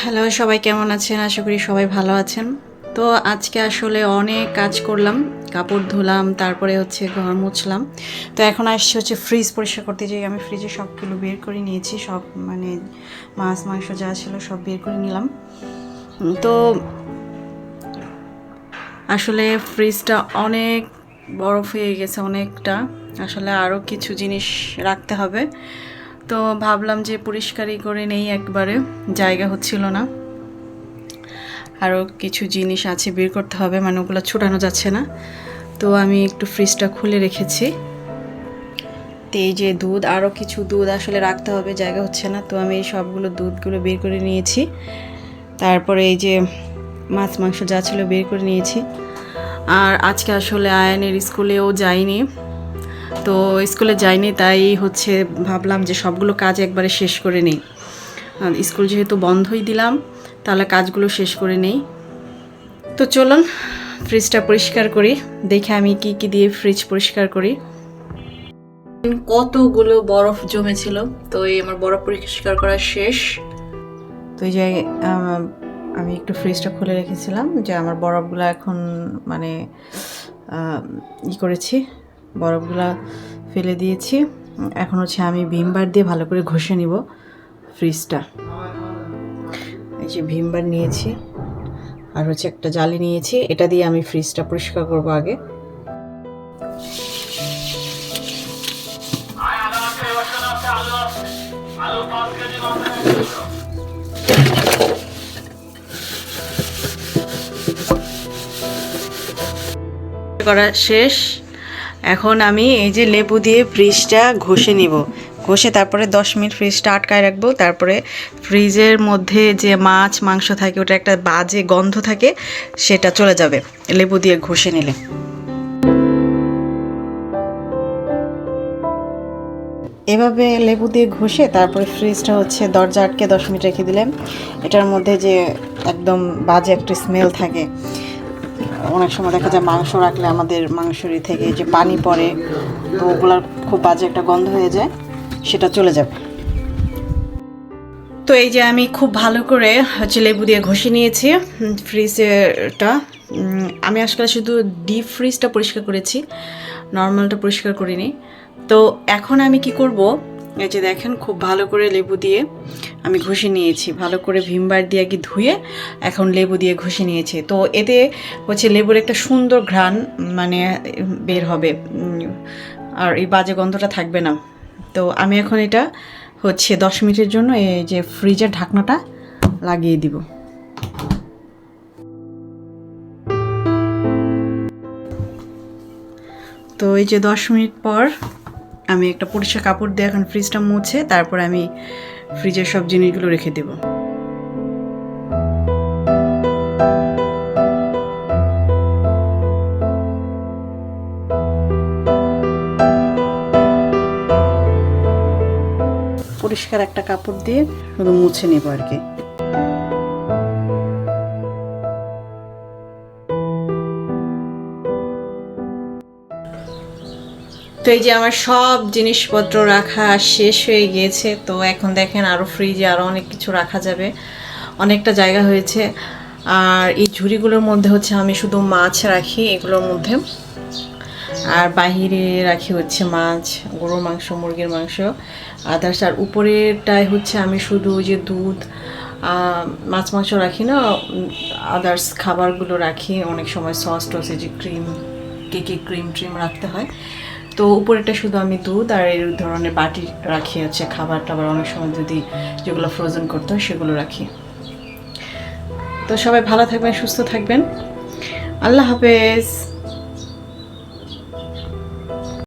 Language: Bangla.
হ্যালো, সবাই কেমন আছেন? আশা করি সবাই ভালো আছেন। তো আজকে আসলে অনেক কাজ করলাম, কাপড় ধুলাম, তারপরে হচ্ছে ঘর মুছলাম। তো এখন আসছে হচ্ছে ফ্রিজ পরিষ্কার করতে, যাই আমি ফ্রিজে সবগুলো বের করে নিয়েছি, সব মানে মাছ, মাংস যা ছিল সব বের করে নিলাম। তো আসলে ফ্রিজটা অনেক বরফ হয়ে গেছে, অনেকটা। আসলে আরও কিছু জিনিস রাখতে হবে। তো ভাবলাম যে পরিষ্কারই করে নেই একবারে, জায়গা হচ্ছিল না। আরও কিছু জিনিস আছে বের করতে হবে মানে ওগুলো ছোটানো যাচ্ছে না। তো আমি একটু ফ্রিজটা খুলে রেখেছি। তো এই যে দুধ আরও কিছু দুধ আসলে রাখতে হবে, জায়গা হচ্ছে না। তো আমি এই সবগুলো দুধগুলো বের করে নিয়েছি। তারপরে এই যে মাছ, মাংস যা ছিল বের করে নিয়েছি। আর আজকে আসলে আয়নের স্কুলেও যাইনি। তো স্কুলে যাইনি, তাই হচ্ছে ভাবলাম যে সবগুলো কাজ একবারে শেষ করে নেই। স্কুল যেহেতু বন্ধই দিলাম, তাহলে কাজগুলো শেষ করে নেই। তো চলুন ফ্রিজটা পরিষ্কার করি, দেখে আমি কি কি দিয়ে ফ্রিজ পরিষ্কার করি। কতগুলো বরফ জমেছিল, তো এই আমার বরফ পরিষ্কার করা শেষ। তো এই যে আমি একটু ফ্রিজটা খুলে রেখেছিলাম, যে আমার বরফগুলো এখন মানে ই করেছি বরফগুলো ফেলে দিয়েছি। এখন হচ্ছে আমি ভিমবার দিয়ে ভালো করে ঘষে নিব ফ্রিজটা। এই যে ভিমবার নিয়েছি, আর হচ্ছে একটা জালি নিয়েছি, এটা দিয়ে আমি ফ্রিজটা পরিষ্কার করব আগে। করা শেষ। এখন আমি এই যে লেবু দিয়ে ফ্রিজটা ঘষে নিব। ঘষে তারপরে দশ মিনিট ফ্রিজটা আটকায় রাখব। তারপরে ফ্রিজের মধ্যে যে মাছ, মাংস থাকে, ওটা একটা বাজে গন্ধ থাকে, সেটা চলে যাবে লেবু দিয়ে ঘষে নিলে। এভাবে লেবু দিয়ে ঘষে তারপরে ফ্রিজটা হচ্ছে দরজা আটকে দশ মিনিট রেখে দিলাম। এটার মধ্যে যে একদম বাজে একটা স্মেল থাকে। অনেক সময় দেখা যায় মাংস রাখলে আমাদের মাংসরি থেকে যে পানি পড়ে, তো ওগুলার খুব বাজে একটা গন্ধ হয়ে যায়, সেটা চলে যাবে। তো এই যে আমি খুব ভালো করে হচ্ছে লেবু দিয়ে ঘষে নিয়েছি ফ্রিজেরটা। আমি আসলে শুধু ডিপ ফ্রিজটা পরিষ্কার করেছি নর্মালটা পরিষ্কার করিনি। তো এখন আমি কি করব, এই যে দেখেন খুব ভালো করে লেবু দিয়ে আমি ঘষে নিয়েছি। ভালো করে ভিমবার দিয়ে কি ধুয়ে এখন লেবু দিয়ে ঘষে নিয়েছি। তো এতে হচ্ছে লেবুর একটা সুন্দর ঘ্রাণ মানে বের হবে। আর এই বাজে গন্ধটা থাকবে না। তো আমি এখন এটা হচ্ছে দশ মিনিটের জন্য এই যে ফ্রিজের ঢাকনাটা লাগিয়ে দিব। তো এই যে দশ মিনিট পর আমি একটা পরিষ্কার কাপড় দিয়ে এখন ফ্রিজটা মুছে, তারপর আমি ফ্রিজের সব জিনিসগুলো রেখে দেব। পরিষ্কার একটা কাপড় দিয়ে মুছে নেব আর কি। তো এই যে আমার সব জিনিসপত্র রাখা শেষ হয়ে গিয়েছে, তো এখন দেখেন আরও ফ্রিজে আরও অনেক কিছু রাখা যাবে। অনেকটা জায়গা হয়েছে। আর এই ঝুড়িগুলোর মধ্যে হচ্ছে আমি শুধু মাছ রাখি, এগুলোর মধ্যে। আর বাহিরে রাখি হচ্ছে মাছ, গরুর মাংস, মুরগির মাংস। আদার্স, আর উপরেরটায় হচ্ছে আমি শুধু যে দুধ মাছ মাংস রাখি না, আদার্স খাবারগুলো রাখি। অনেক সময় সস টস এই যে ক্রিম কেকে ক্রিম ট্রিম রাখতে হয়। তো উপরেটা শুধু আমি দুধ আর এই ধরনের বাটি রাখি আছে খাবার টাবার, অনেক সময় যদি যেগুলো ফ্রোজেন করতে হয় সেগুলো রাখি। তো সবাই ভালো থাকবেন, সুস্থ থাকবেন। আল্লাহ হাফেজ।